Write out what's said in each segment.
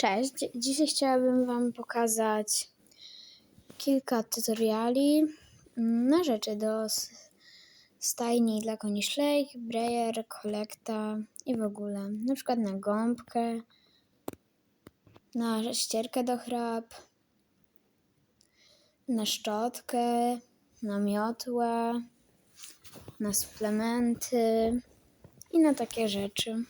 Cześć, dzisiaj chciałabym Wam pokazać kilka tutoriali na rzeczy do stajni dla koni szlejk, brejer, kolekta i w ogóle. Na przykład na gąbkę, na ścierkę do chrap, na szczotkę, na miotłę, na suplementy i na takie rzeczy.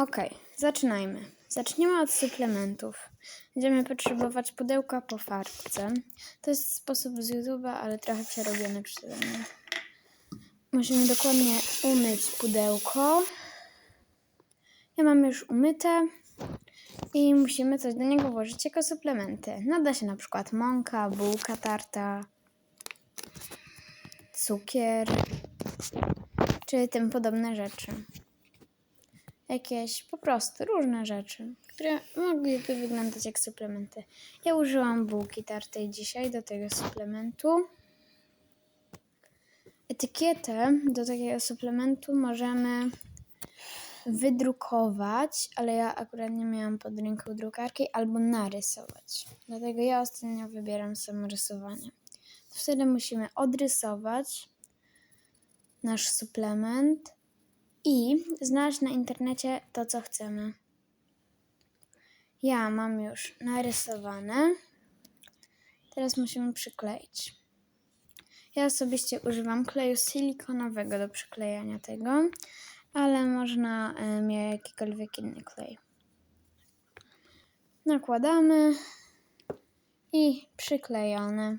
Ok, zaczynajmy. Zaczniemy od suplementów. Będziemy potrzebować pudełka po farbce. To jest sposób z YouTube'a, ale trochę przerobiony przeze mnie. Musimy dokładnie umyć pudełko. Ja mam już umyte i musimy coś do niego włożyć jako suplementy. Nada się na przykład mąka, bułka tarta, cukier czy tym podobne rzeczy jakieś po prostu różne rzeczy, które mogłyby wyglądać jak suplementy. Ja użyłam bułki tartej dzisiaj do tego suplementu. Etykietę do takiego suplementu możemy wydrukować, ale ja akurat nie miałam pod ręką drukarki, albo narysować. Dlatego ja ostatnio wybieram samo rysowanie. Wtedy musimy odrysować nasz suplement i znaleźć na internecie to, co chcemy. Ja mam już narysowane. Teraz musimy przykleić. Ja osobiście używam kleju silikonowego do przyklejania tego, ale można e, mieć jakikolwiek inny klej. Nakładamy i przyklejone.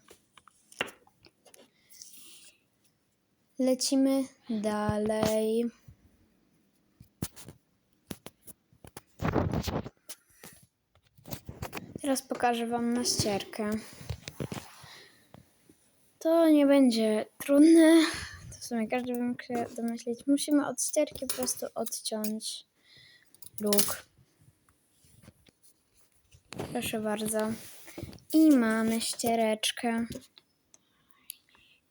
Lecimy dalej. Teraz pokażę Wam na ścierkę. To nie będzie trudne. To w sumie każdy by mógł się domyślić. Musimy od ścierki po prostu odciąć luk. Proszę bardzo. I mamy ściereczkę.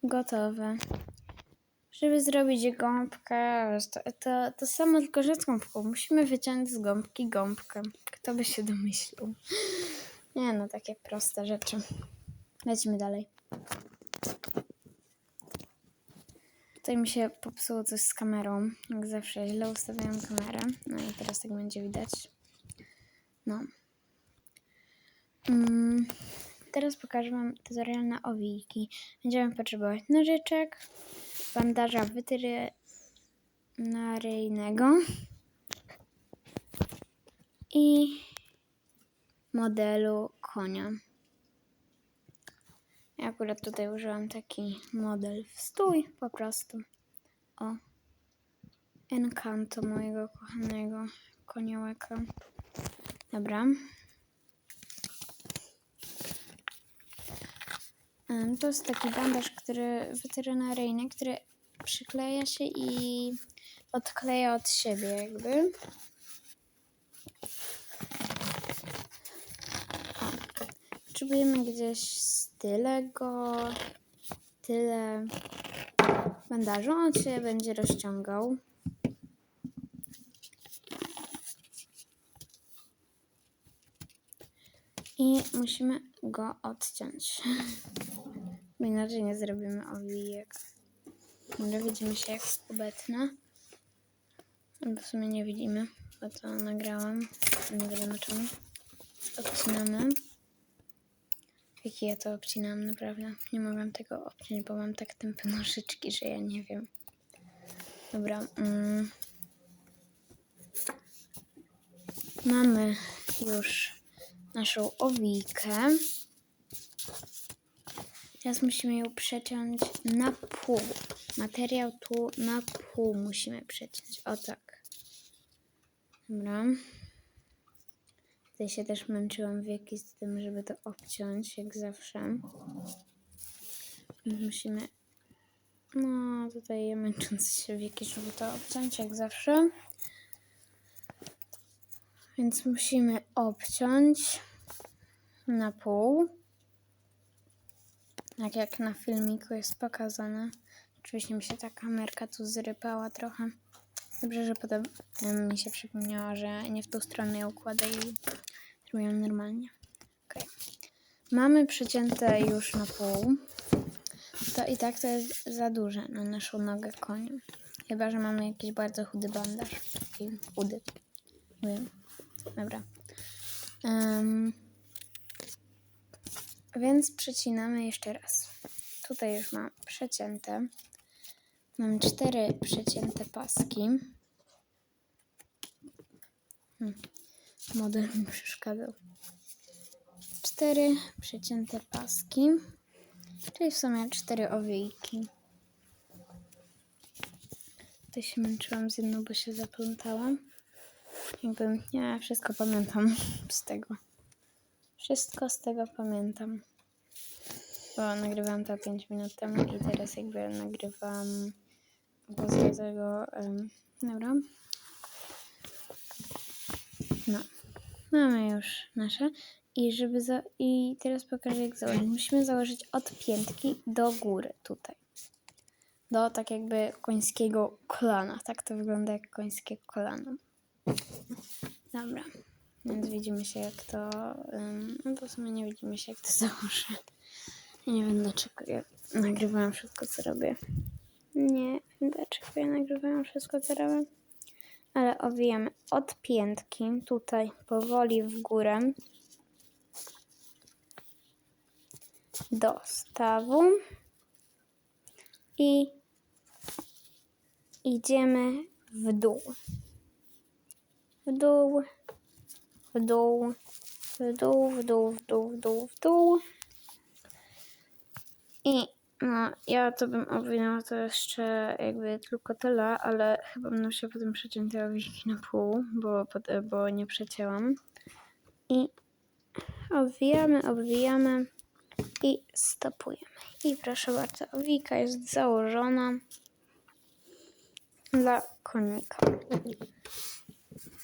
Gotowe. Żeby zrobić gąbkę, to, to, to samo tylko, że z gąbką. Musimy wyciąć z gąbki gąbkę. Kto by się domyślił? Nie no, takie proste rzeczy. Lecimy dalej. Tutaj mi się popsuło coś z kamerą. Jak zawsze źle ustawiam kamerę. No i teraz tak będzie widać. No. Mm, teraz pokażę Wam tutorial na owijki. Będziemy potrzebować nożyczek, bandaża weterynaryjnego i modelu konia. Ja akurat tutaj użyłam taki model stój po prostu. O. Encanto mojego kochanego koniołeka. Dobra. To jest taki bandaż, który weterynaryjny, który przykleja się i odkleja od siebie jakby. Potrzebujemy gdzieś tyle go, tyle bandażu. On się będzie rozciągał. I musimy go odciąć. Bo inaczej nie zrobimy owijek. Dobra, widzimy się jak obecne. Albo w sumie nie widzimy, bo to nagrałam. Nie wiadomo czemu. Odcinamy. Jaki ja to obcinam, naprawdę. Nie mogłam tego obciąć, bo mam tak tępe nożyczki, że ja nie wiem. Dobra. Mm. Mamy już naszą owijkę. Teraz musimy ją przeciąć na pół. Materiał tu na pół musimy przeciąć. O tak. Dobra. Tutaj się też męczyłam wieki z tym, żeby to obciąć, jak zawsze. Musimy No, tutaj męcząc się w jakieś żółte obciąć, jak zawsze. Więc musimy obciąć na pół. Tak jak na filmiku jest pokazane. Oczywiście mi się ta kamerka tu zrypała trochę. Dobrze, że potem em, mi się przypomniało, że nie w tą stronę ją układę i zrobiłam normalnie. Okej. Mamy przecięte już na pół. To i tak to jest za duże na naszą nogę koniu. Chyba, że mamy jakiś bardzo chudy bandaż. Taki chudy. Wiem. Dobra. Em, więc przecinamy jeszcze raz. Tutaj już mam przecięte. Mam cztery przecięte paski. Hmm. Model mi przeszkadzał. Cztery przecięte paski. Czyli w sumie cztery owiejki. Tutaj się męczyłam z jedną, bo się zaplątałam. Jakby, ja wszystko pamiętam z tego. Wszystko z tego pamiętam. Bo nagrywałam to 5 minut temu i teraz jakby nagrywam z tego. Um, dobra. No. Mamy już nasze. I żeby za... I teraz pokażę jak założyć. Musimy założyć od piętki do góry tutaj. Do tak jakby końskiego kolana. Tak to wygląda jak końskie kolano. Dobra. Więc widzimy się jak to... Um, no to w sumie nie widzimy się jak to założę. Nie wiem dlaczego ja nagrywałam wszystko co robię. Nie wiem dlaczego ja nagrywałam wszystko co robię. Ale owijamy od piętki tutaj powoli w górę do stawu i idziemy w dół. W dół, w dół, w dół, w dół, w dół, w dół, w dół. I no, ja to bym owinęła to jeszcze jakby tylko tyle, ale chyba będę się potem przeciąć te na pół, bo, bo nie przecięłam. I obwijamy, obwijamy i stopujemy. I proszę bardzo, owika jest założona dla konika.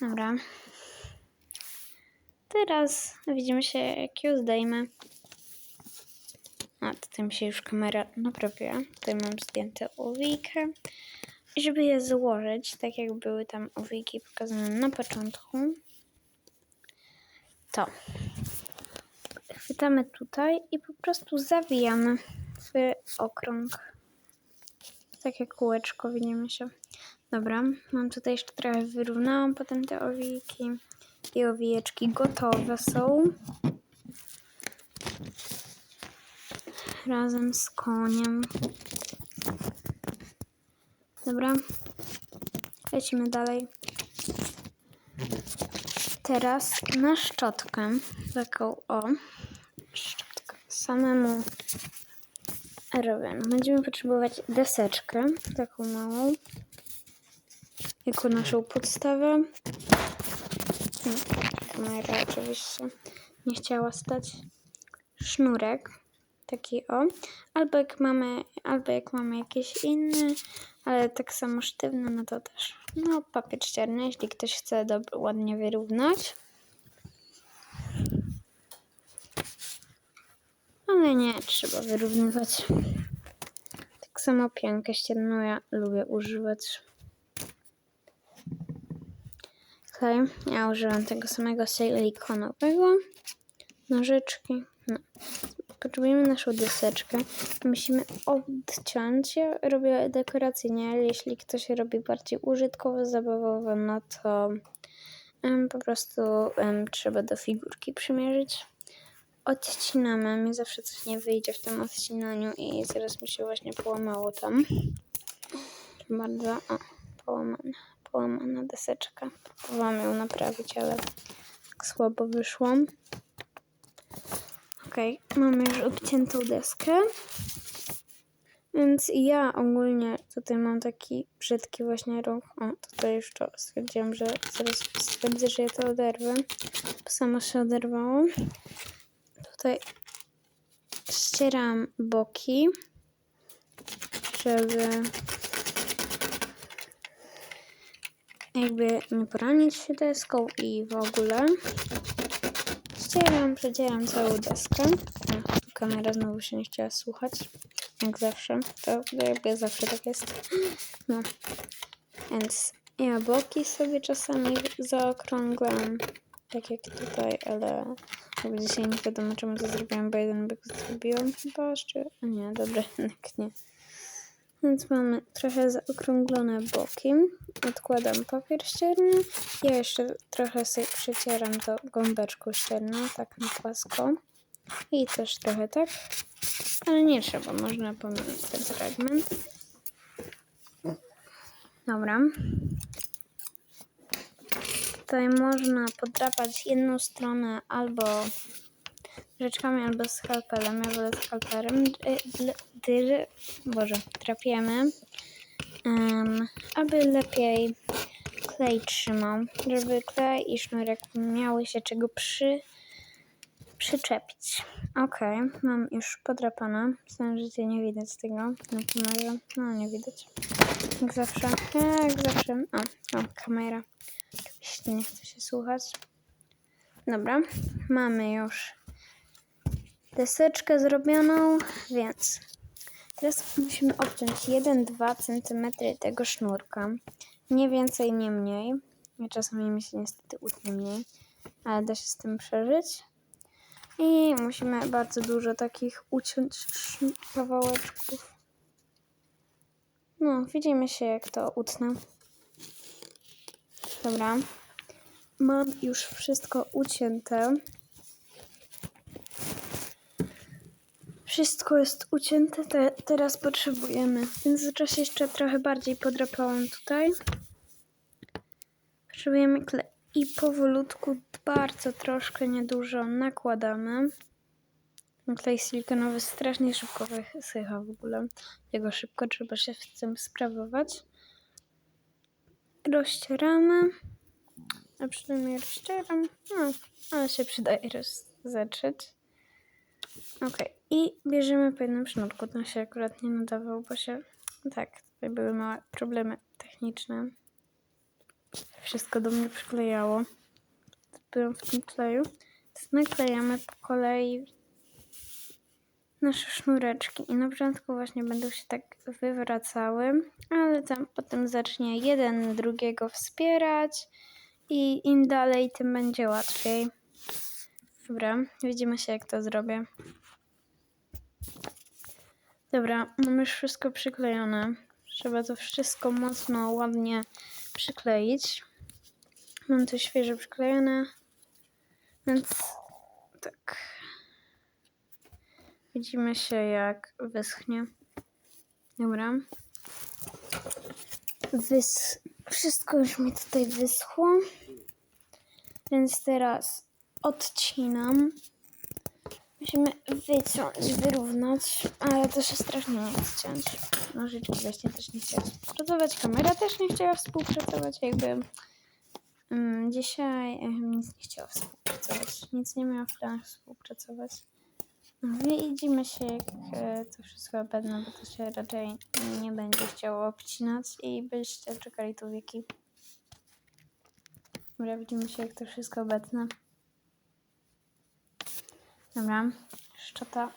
Dobra. Teraz widzimy się, jak ją zdejmę. A, tutaj mi się już kamera naprawiła. Tutaj mam zdjęte owijkę. Żeby je złożyć, tak jak były tam owijki pokazane na początku, to chwytamy tutaj i po prostu zawijamy w okrąg. Takie kółeczko winiemy się. Dobra, mam tutaj jeszcze trochę wyrównałam potem te owijki. I owijeczki gotowe są. Razem z koniem. Dobra. Lecimy dalej. Teraz na szczotkę, taką o, szczotkę samemu robię. Będziemy potrzebować deseczkę, taką małą, jako naszą podstawę. Kamera oczywiście nie chciała stać. Sznurek, taki o, albo jak mamy, albo jak mamy jakiś inny, ale tak samo sztywny, no to też. No, papier ścierny, jeśli ktoś chce ładnie wyrównać. Ale nie trzeba wyrównywać. Tak samo piankę ścierną ja lubię używać. Tutaj ja użyłam tego samego silikonowego. Nożyczki. No. Potrzebujemy naszą deseczkę. Musimy odciąć. Ja robię dekoracyjnie, ale jeśli ktoś robi bardziej użytkowo, zabawowo, no to em, po prostu em, trzeba do figurki przymierzyć. Odcinamy. Mi zawsze coś nie wyjdzie w tym odcinaniu i zaraz mi się właśnie połamało tam. Bardzo o, połamane. Połamana deseczka. Próbowałam ją naprawić, ale tak słabo wyszło. Okej, mamy już obciętą deskę. Więc ja ogólnie tutaj mam taki brzydki właśnie ruch. O, tutaj już to stwierdziłam, że zaraz stwierdzę, że ja to oderwę. Bo samo się oderwało. Tutaj ścieram boki, żeby jakby nie poranić się deską i w ogóle. Ścieram, przecieram całą deskę. Tu kamera znowu się nie chciała słuchać. Jak zawsze. To jakby zawsze tak jest. No. Więc ja boki sobie czasami zaokrąglam. Tak jak tutaj, ale jakby dzisiaj nie wiadomo czemu to zrobiłam, bo jeden byk zrobiłam chyba. A nie, dobra, jednak nie. Więc mamy trochę zaokrąglone boki. Odkładam papier ścierny. Ja jeszcze trochę sobie przecieram to gąbeczką ścierną, tak na płasko. I też trochę tak. Ale nie trzeba, można pominąć ten fragment. Dobra. Tutaj można podrapać jedną stronę albo rzeczkami, albo skalpelem. Ja wolę skalpelem. Dr, dr, Boże, drapiemy. Um, aby lepiej klej trzymał, żeby klej i sznurek miały się czego przy, przyczepić. Ok, mam już podrapane. Myślałam, że nie widać tego na kamerze. No, nie widać. Jak zawsze. Jak zawsze. O, o kamera. Oczywiście nie chce się słuchać. Dobra, mamy już deseczkę zrobioną, więc teraz musimy obciąć 1-2 cm tego sznurka. Nie więcej, nie mniej. Czasami mi się niestety utnie mniej, ale da się z tym przeżyć. I musimy bardzo dużo takich uciąć kawałeczków. No, widzimy się jak to utnę. Dobra. Mam już wszystko ucięte. Wszystko jest ucięte, te, teraz potrzebujemy. W międzyczasie jeszcze trochę bardziej podrapałam tutaj. Potrzebujemy klej i powolutku, bardzo troszkę, niedużo nakładamy. Ten Klej silikonowy strasznie szybko wysycha w ogóle. Jego szybko trzeba się w tym sprawować. Rozcieramy. A przynajmniej rozcieram. No, ale się przydaje rozetrzeć. Ok. I bierzemy po jednym sznurku. Ten się akurat nie nadawał, bo się... Tak, tutaj były małe problemy techniczne. Wszystko do mnie przyklejało. Byłam w tym kleju. Teraz naklejamy po kolei nasze sznureczki. I na początku właśnie będą się tak wywracały, ale tam potem zacznie jeden drugiego wspierać i im dalej, tym będzie łatwiej. Dobra, widzimy się jak to zrobię. Dobra, mam już wszystko przyklejone. Trzeba to wszystko mocno, ładnie przykleić. Mam to świeżo przyklejone, więc tak. Widzimy się jak wyschnie. Dobra. Wys... Wszystko już mi tutaj wyschło. Więc teraz odcinam. Musimy wyciąć, wyrównać, ale to się strasznie nie chce ciąć. Nożyczki właśnie też nie chciała współpracować, kamera też nie chciała współpracować, jakby mm, dzisiaj em, nic nie chciała współpracować, nic nie miała w planach współpracować. No widzimy się, jak e, to wszystko będę, bo to się raczej nie będzie chciało obcinać i byście czekali tu wieki. Dobra, widzimy się, jak to wszystko obecne. Dobra, szczota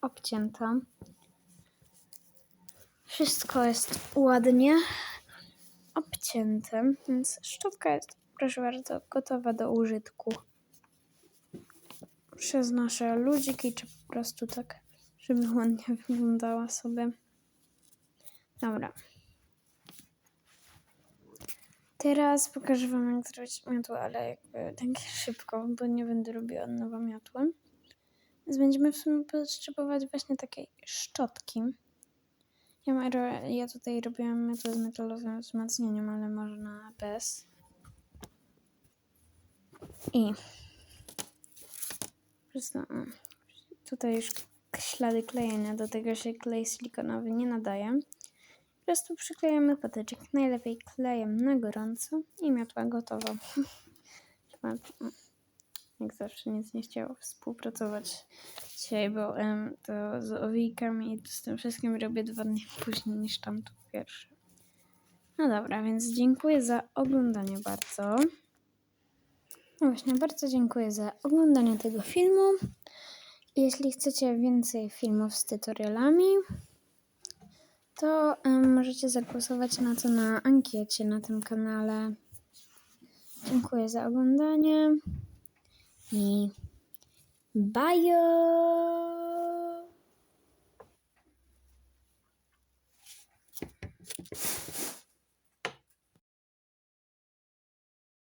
obcięta. Wszystko jest ładnie obcięte, więc szczotka jest, proszę bardzo, gotowa do użytku. Przez nasze ludziki, czy po prostu tak, żeby ładnie wyglądała sobie. Dobra. Teraz pokażę Wam, jak zrobić miotło, ale jakby tak szybko, bo nie będę robiła nowa miotłem. Więc będziemy w sumie potrzebować właśnie takiej szczotki. Ja, ja tutaj robiłam miotłę z metalowym wzmacnieniem, ale można bez. I o, tutaj już ślady klejenia, do tego się klej silikonowy nie nadaje. Po prostu przyklejamy patyczek, najlepiej klejem na gorąco i miotła gotowa. Jak zawsze nic nie chciało współpracować dzisiaj, bo em, to z owijkami i z tym wszystkim robię dwa dni później niż tamto pierwsze. No dobra, więc dziękuję za oglądanie bardzo. No właśnie, bardzo dziękuję za oglądanie tego filmu. Jeśli chcecie więcej filmów z tutorialami, to em, możecie zagłosować na to na ankiecie na tym kanale. Dziękuję za oglądanie i bye!